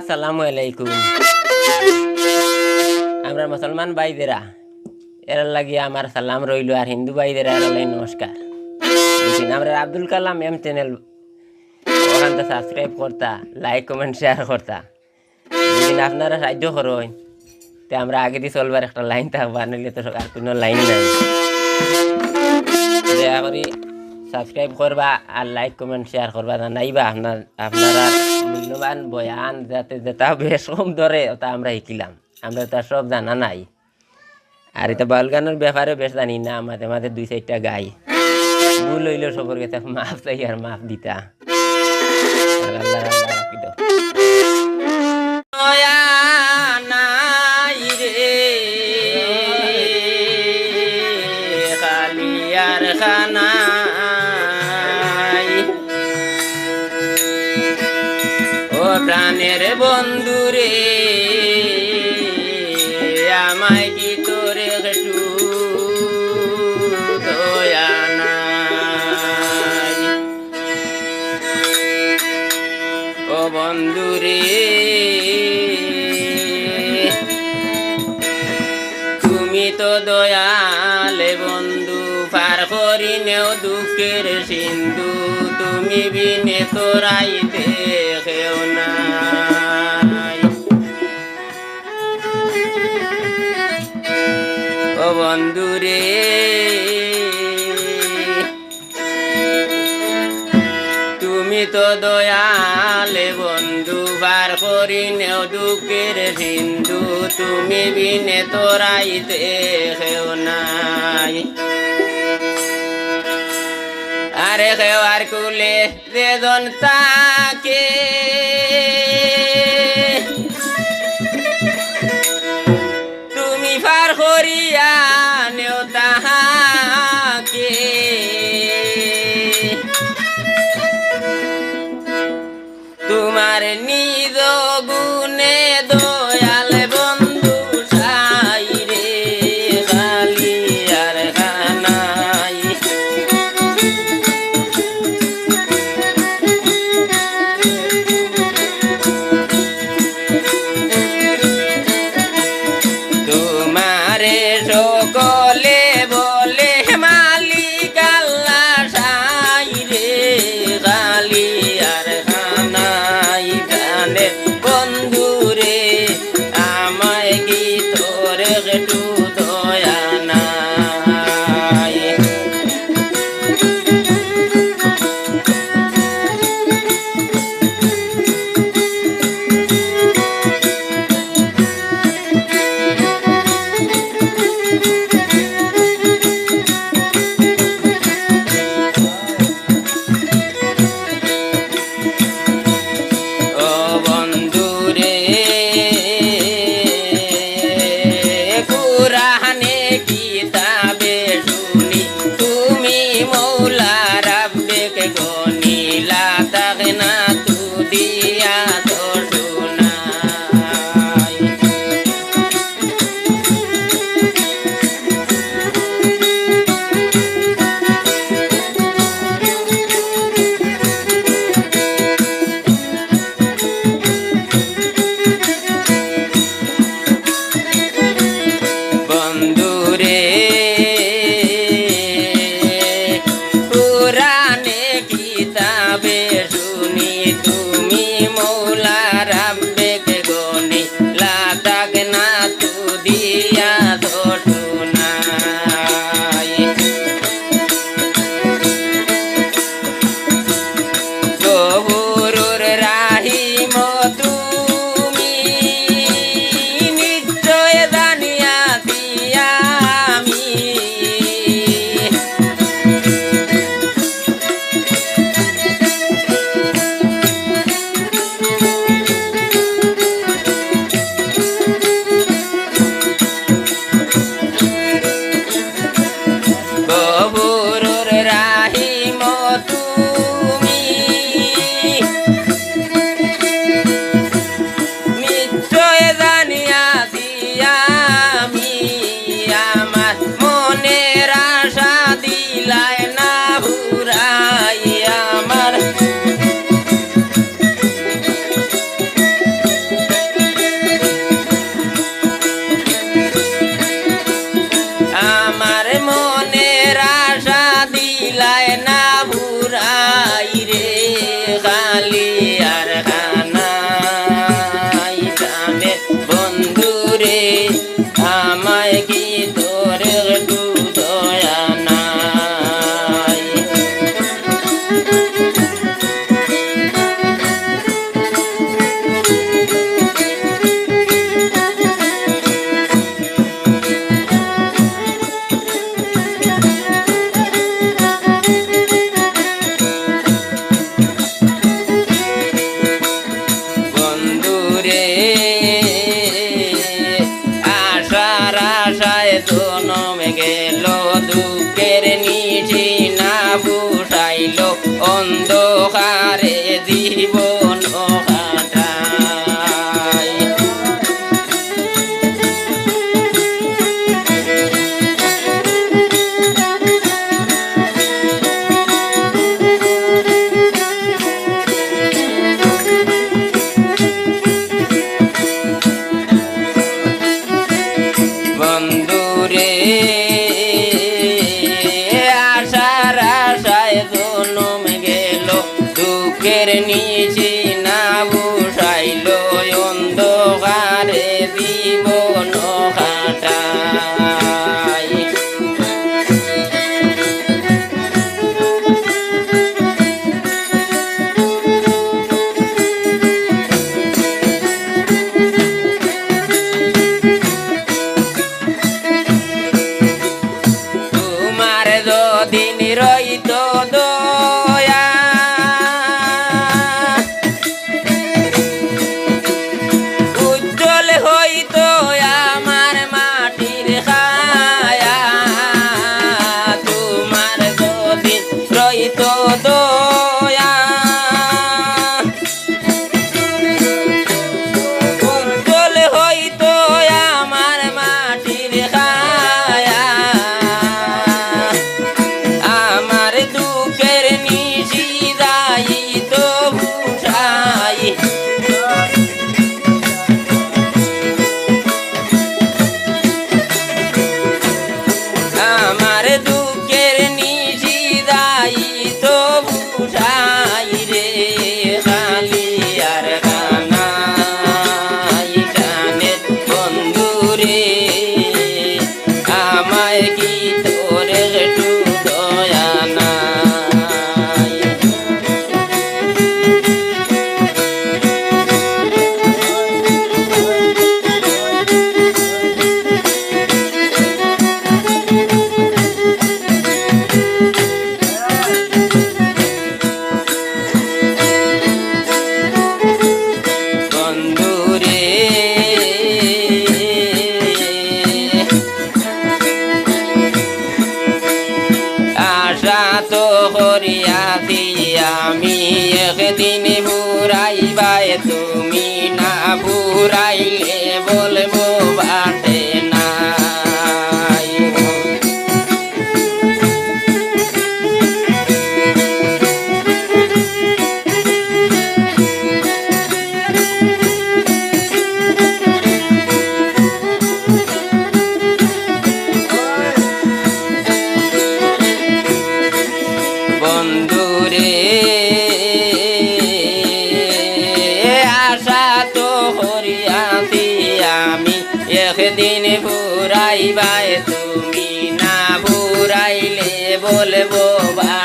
আসসালামু আলাইকুম। আমরা মুসলমান ভাইদেরা এর লাগি আমার সালাম রইল আর হিন্দু ভাইদেরা এর লাগি নমস্কার। আমরা আব্দুল কালাম এম চ্যানেল ওখানটা সাবস্ক্রাইব করতা লাইক কমেন্ট শেয়ার করতা। যদি আপনারা সাহায্য করেন, তে আমরা আগে দিয়ে চলবার একটা লাইন থাকবা নইলে তো আর কোনো লাইন নাই। দয়া করি সাবস্ক্রাইব করবা আর লাইক, কমেন্ট শেয়ার করবা জানাইবা আপনার, আপনারা মূল্যবান বয়ান যাতে যেটা বেশ কম ধরে, ওটা আমরা শিখিলাম। আমরা তো সব জানা নাই। আর এটা বাউল ব্যাপারে বেশ জানি না, মাঝে মাঝে দুই চারটা গাই। ভুল হইল সবর কাছে মাফ চাই আর মাফ দিতা। আল্লাহ আল্লাহ রাখি প্রাণের বন্ধু রে আমায় কি তোরে একটু ও বন্ধু রে তুমি তো দয়ালে বন্ধু, পার করি নেও দুঃখের সিন্ধু, তুমি বিনে তোরাইতে ও বন্ধু রে তুমি তো দয়ালে বন্ধু, বার করি নেও দুঃখের সিন্ধু। তুমি বিনে তোরাইতে কেউ নাই। আরে খেওয়ার কুলে বেদন তাকে একদিন বুড়াইবায় তুমি না বুড়াইলে বলব বাটে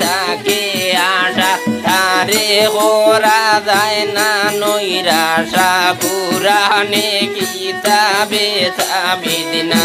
থাকি আটা তারে গোরা যায় না নৈরা সাকুরানে কিতাবে সাবিদ না।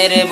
eres